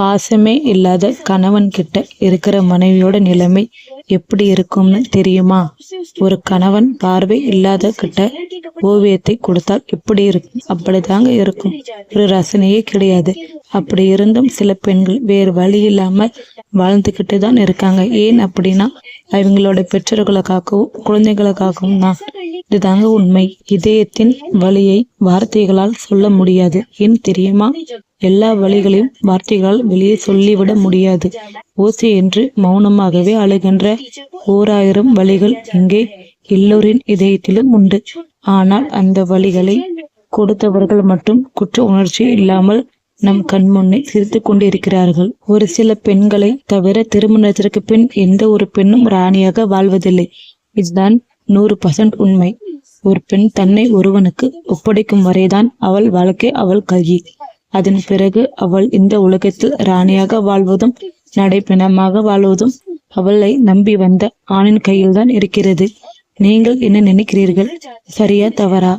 பாசமே இல்லாத கணவன் கிட்ட இருக்கிற மனைவியோட நிலைமை எப்படி இருக்கும்னு தெரியுமா? ஒரு கணவன் பார்வை இல்லாத கிட்ட ஓவியத்தை கொடுத்தால் எப்படி இருக்கும்? அப்படிதாங்க இருக்கும். ஒரு ரசனையே கிடையாது. அப்படி இருந்தும் சில பெண்கள் வேறு வழி இல்லாம வாழ்ந்துக்கிட்டு தான் இருக்காங்க. ஏன் அப்படின்னா அவங்களோட பெற்றோர்களுக்காகவும் குழந்தைகளுக்காகவும் தான். இதுதாங்க உண்மை. இதயத்தின் வழியை வார்த்தைகளால் சொல்ல முடியாது. ஏன் தெரியுமா? எல்லா வழிகளையும் வார்த்தைகளால் வெளியே சொல்லிவிட முடியாது. ஓசை என்று மௌனமாகவே அழுகின்ற ஓராயிரம் வழிகள் இங்கே எல்லோரின் இதயத்திலும் உண்டு. ஆனால் அந்த வழிகளை கொடுத்தவர்கள் மட்டும் குற்ற உணர்ச்சி இல்லாமல் நம் கண் முன்னே கொண்டிருக்கிறார்கள். ஒரு சில பெண்களை தவிர திருமணத்திற்கு பின் எந்த ஒரு பெண்ணும் ராணியாக வாழ்வதில்லை. இதுதான் நூறு பர்சன்ட் உண்மை. ஒரு பெண் தன்னை ஒருவனுக்கு ஒப்படைக்கும் வரைதான் அவள் வாழ்க்கை அவள் கல்வி. அதன் பிறகு அவள் இந்த உலகத்தில் ராணியாக வாழ்வதும் நடைப்பிணமாக வாழ்வதும் அவளை நம்பி வந்த ஆணின் கையில்தான் இருக்கிறது. நீங்கள் என்ன நினைக்கிறீர்கள்? சரியா தவறா?